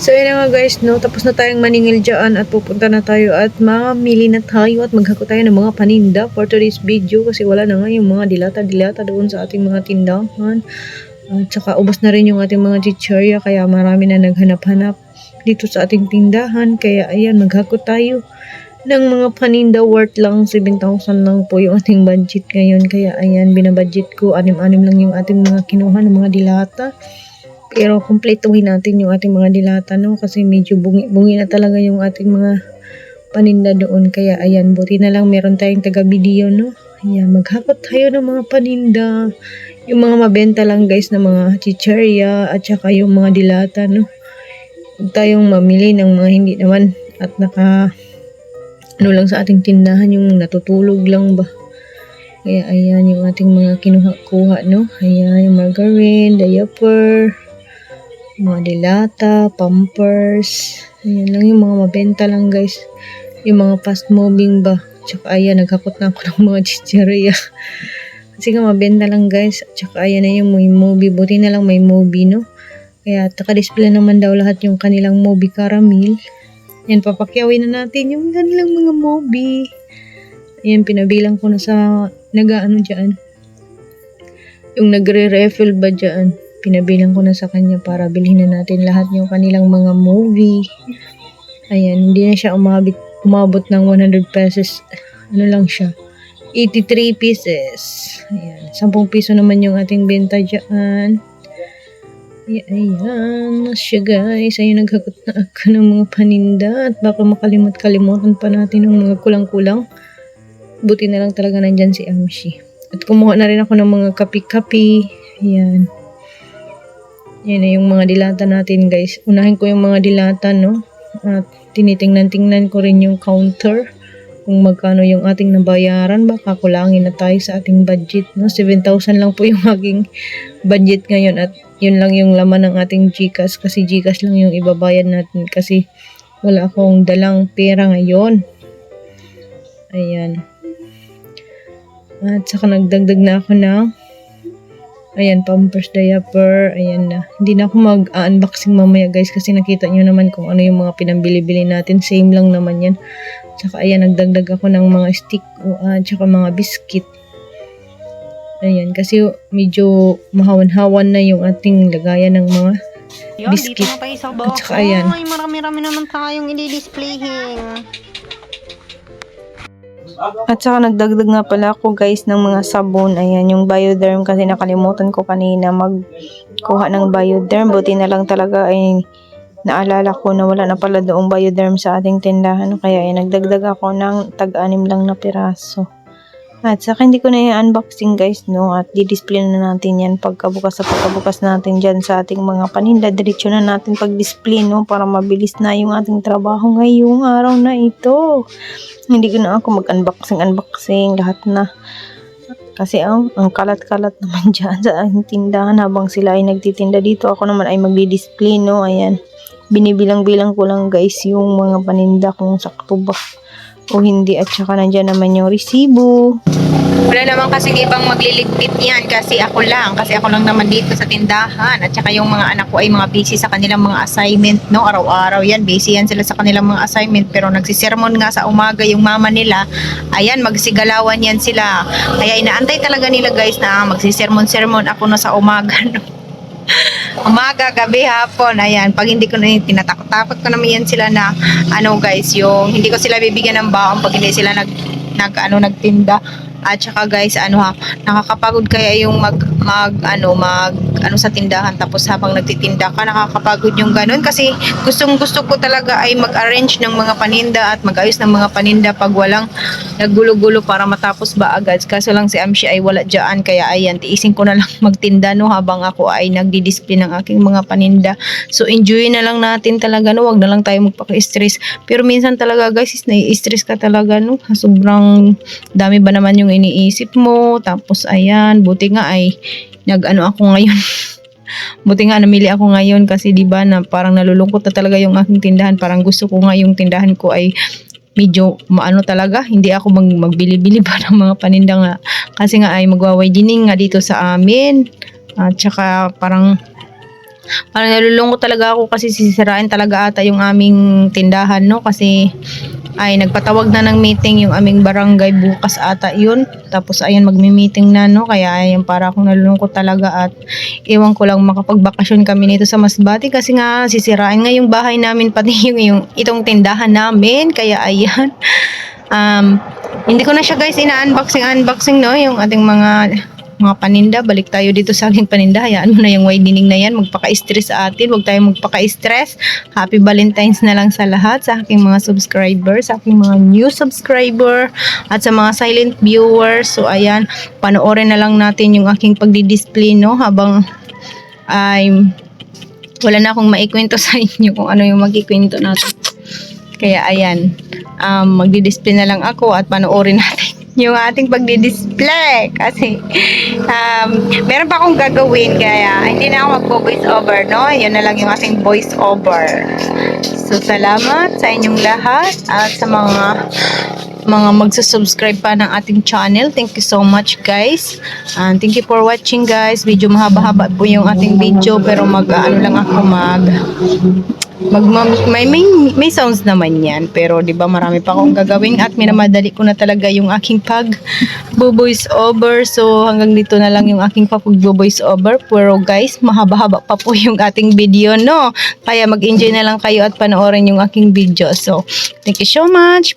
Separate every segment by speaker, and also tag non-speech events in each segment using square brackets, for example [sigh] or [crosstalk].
Speaker 1: So yun na nga guys, no, tapos na tayong maningil dyan at pupunta na tayo at mamili na tayo at maghako tayo ng mga paninda for today's video kasi wala na nga yung mga dilata-dilata doon sa ating mga tindahan. At saka ubos na rin yung ating mga chichirya kaya marami na naghanap-hanap dito sa ating tindahan. Kaya ayan, maghako tayo ng mga paninda worth lang 7,000 lang po yung ating budget ngayon. Kaya ayan, binabudget ko, anim-anim lang yung ating mga kinuha ng mga dilata. Pero kumpletuhin natin yung ating mga dilata, no? Kasi medyo bungi-bungi na talaga yung ating mga paninda doon. Kaya ayan, buti na lang meron tayong taga-video, no? Ayan, maghakot tayo ng mga paninda. Yung mga mabenta lang guys na mga chicherya at saka yung mga dilata, no? Huwag tayong mamili ng mga hindi naman at naka ano lang sa ating tindahan yung natutulog lang ba. Kaya ayan yung ating mga kinuha-kuha, no? Ayan yung margarine, diaper, mga dilata, pampers. Ayan lang yung mga mabenta lang guys. Yung mga fast moving ba. Tsaka ayan, naghakot na ako [laughs] ng mga chicheria. Kasi nga mabenta lang guys. Tsaka ayan na yung may movie. Buti na lang may movie, no? Kaya taka-display naman daw lahat yung kanilang movie caramel. Yan, papakyawin na natin yung kanilang mga movie. Ayan, pinabilang ko na sa nag-ano dyan. Yung nagre-refill ba dyan. Pinabilang ko na sa kanya para bilhin na natin lahat yung kanilang mga movie. Ayan, hindi na siya umabot, umabot ng 100 pesos. Ano lang siya. 83 pieces. Ayan, 10 piso naman yung ating benta dyan. Ay, ayan siya guys. Ayun, naghagot na ako ng mga paninda at baka makalimot-kalimutan pa natin ng mga kulang-kulang. Buti na lang talaga nandyan si Amshi. At kumuha na rin ako ng mga kapi-kapi. Ayan. Yan yung mga dilata natin guys. Unahin ko yung mga dilata no. At tinitingnan-tingnan ko rin yung counter. Kung magkano yung ating nabayaran. Baka kulangin na tayo sa ating budget no. 7,000 lang po yung [laughs] aking budget ngayon. At yun lang yung laman ng ating Gcash. Kasi Gcash lang yung ibabayad natin. Kasi wala akong dalang pera ngayon. Ayan. At saka nagdagdag na ako ng Ayan, pampers diaper. Ayan na. Hindi na ako mag-unboxing mamaya guys kasi nakita nyo naman kung ano yung mga pinambili-bili natin. Same lang naman yan. Tsaka ayan, nagdagdag ako ng mga stick uh, tsaka mga biscuit. Ayan, kasi medyo mahawan-hawan na yung ating lagayan ng mga
Speaker 2: Yun,
Speaker 1: Biscuit.
Speaker 2: dito na tayo sa
Speaker 1: At saka ayan.
Speaker 2: Ay, marami-rami naman tayong i-displaying.
Speaker 1: At saka nagdagdag nga pala ako guys ng mga sabon. Ayan, yung Bioderm kasi nakalimutan ko kanina magkuha ng Bioderm. Buti na lang talaga ay naalala ko na wala na pala doong Bioderm sa ating tindahan. Kaya ay nagdagdag ako ng tag-anim lang na piraso. At saka hindi ko na i-unboxing guys no at di-display na natin yan pagkabukas sa pagkabukas natin dyan sa ating mga paninda. Diretso na natin pag-display no para mabilis na yung ating trabaho ngayong araw na ito. Hindi ko na ako mag-unboxing, unboxing, lahat na. Kasi ang, ang kalat-kalat naman [laughs] dyan sa tindahan habang sila ay nagtitinda dito. Ako naman ay magdi-display, no? Ayan. Binibilang-bilang ko lang guys yung mga paninda kung sakto ba o hindi. At saka nandyan naman yung resibo.
Speaker 2: Wala naman kasi ibang magliligpit yan kasi ako lang. Kasi ako lang naman dito sa tindahan. At saka yung mga anak ko ay mga busy sa kanilang mga assignment. No? Araw-araw yan. Busy yan sila sa kanilang mga assignment. Pero nagsisermon nga sa umaga yung mama nila. Ayan, magsigalawan yan sila. Kaya inaantay talaga nila guys na magsisermon-sermon ako na sa umaga. [laughs] No? [laughs] umaga, gabi, hapon, ayan, pag hindi ko na tinatakot-takot ko naman yan sila na, ano guys, yung hindi ko sila bibigyan ng baon pag hindi sila nag, nag ano, nagtinda. At saka guys, ano ha, nakakapagod kaya yung mag, mag, ano, mag, ano sa tindahan tapos habang nagtitinda ka, nakakapagod yung ganun kasi gustong gusto ko talaga ay mag-arrange ng mga paninda at mag-ayos ng mga paninda pag walang naggulo-gulo para matapos ba agad. Kaso lang si Amshi ay wala dyan kaya ayan, tiisin ko na lang [laughs] magtinda no habang ako ay nagdi-display ng aking mga paninda. So enjoy na lang natin talaga no, wag na lang tayo magpaka-stress. Pero minsan talaga guys, is nai-stress ka talaga no. Sobrang dami ba naman yung iniisip mo. Tapos ayan, buti nga ay nag-ano ako ngayon. [laughs] buti nga namili ako ngayon kasi 'di ba na parang nalulungkot na talaga yung aking tindahan. Parang gusto ko nga yung tindahan ko ay medyo maano talaga, hindi ako mag magbili-bili pa [laughs] ng mga paninda nga. Kasi nga ay magwaway dining nga dito sa amin. At saka parang Parang nalulungkot talaga ako kasi sisirain talaga ata yung aming tindahan, no? Kasi ay nagpatawag na ng meeting yung aming barangay bukas ata yun. Tapos ayan magmi-meeting na, no? Kaya ayan para akong nalulungkot talaga at iwan ko lang makapagbakasyon kami nito sa Masbate kasi nga sisirain nga yung bahay namin [laughs] pati yung, yung itong tindahan namin. Kaya ayan. [laughs] Um, hindi ko na siya guys ina-unboxing unboxing no yung ating mga mga paninda, balik tayo dito sa aking paninda. Hayaan mo na yung widening na yan. Magpaka-stress sa atin. Huwag tayo magpaka-stress. Happy Valentine's na lang sa lahat. Sa aking mga subscribers, sa aking mga new subscriber, at sa mga silent viewers. So, ayan. Panoorin na lang natin yung aking pagdi-display, no? Habang I'm wala na akong maikwento [laughs] sa inyo kung ano yung magikwento natin. Kaya ayan, um, magdi-display na lang ako at panoorin natin yung ating pagdi-display. Kasi um, meron pa akong gagawin kaya hindi na ako magbo-voice over no? Yun na lang yung ating voice over. So salamat sa inyong lahat at sa mga mga magsusubscribe pa ng ating channel. Thank you so much guys. And thank you for watching guys. Medyo mahaba-haba po yung ating video pero mag ano lang ako mag mag may, may may sounds naman yan pero 'di ba marami pa akong gagawin at minamadali ko na talaga yung aking pag voice over. So hanggang dito na lang yung aking pag voice over. Pero guys mahaba-haba pa po yung ating video no? Kaya mag-enjoy na lang kayo at panoorin yung aking video. So thank you so much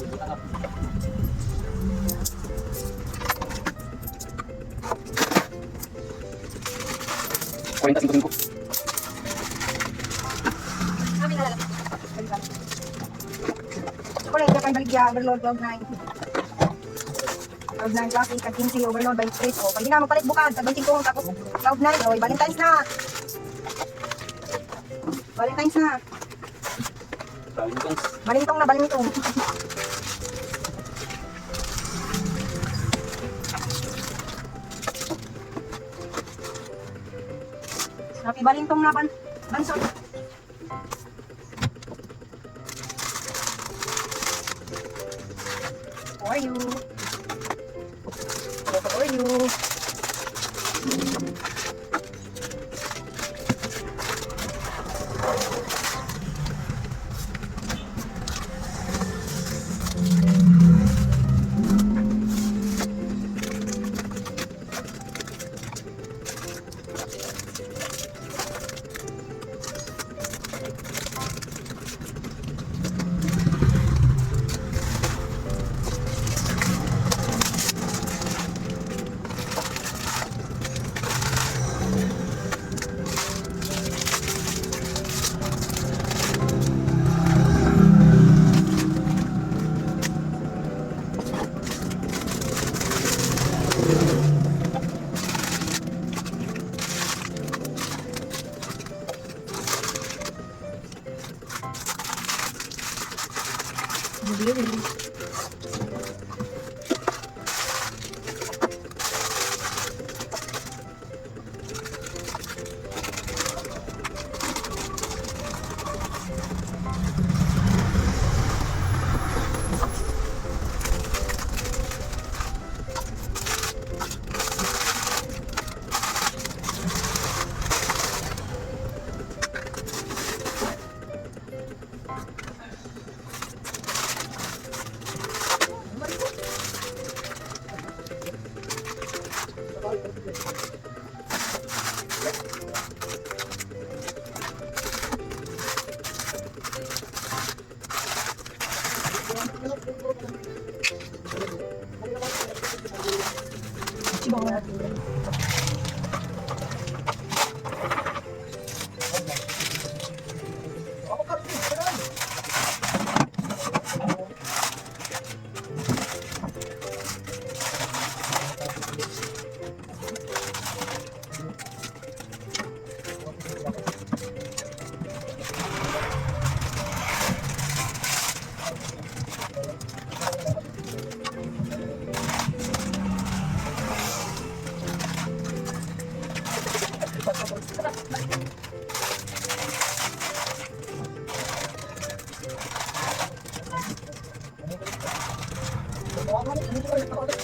Speaker 2: bye bye
Speaker 3: Correct, dapat baligya, overload, cloud 9. Cloud 9 classic, at 15 overload by straight. O, pag di na mapalit bukad, sa 25 tapos cloud 9, o, Valentine's na. Valentine's na. Balintong na, balintong. Happy balintong na, ban bansot.
Speaker 4: দিয়ে ভেজে 어렵다.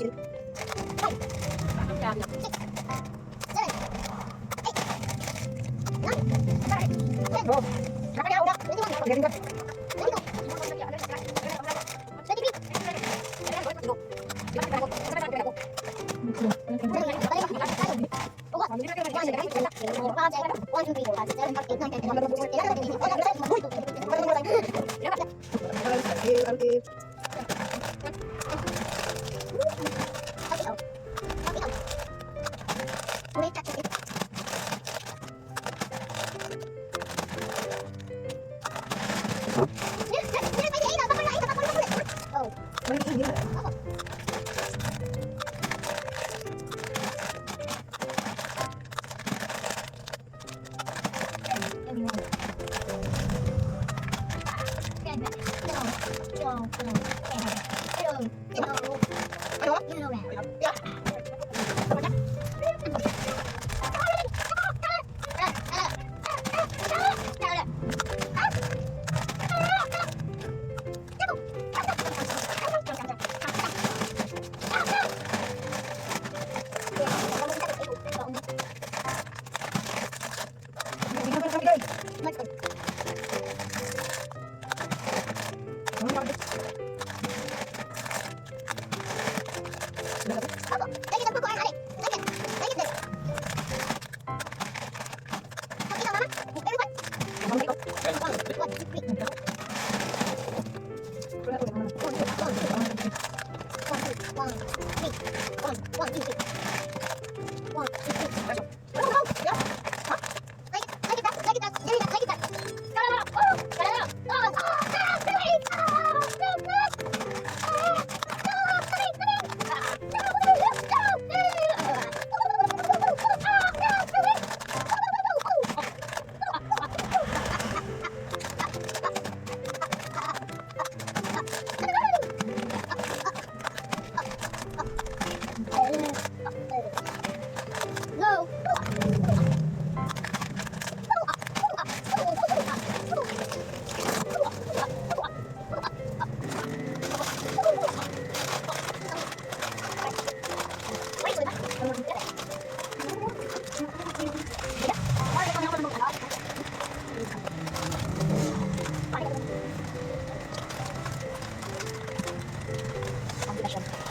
Speaker 4: Gracias. 好棒我的最
Speaker 3: 贵
Speaker 4: Zapraszam.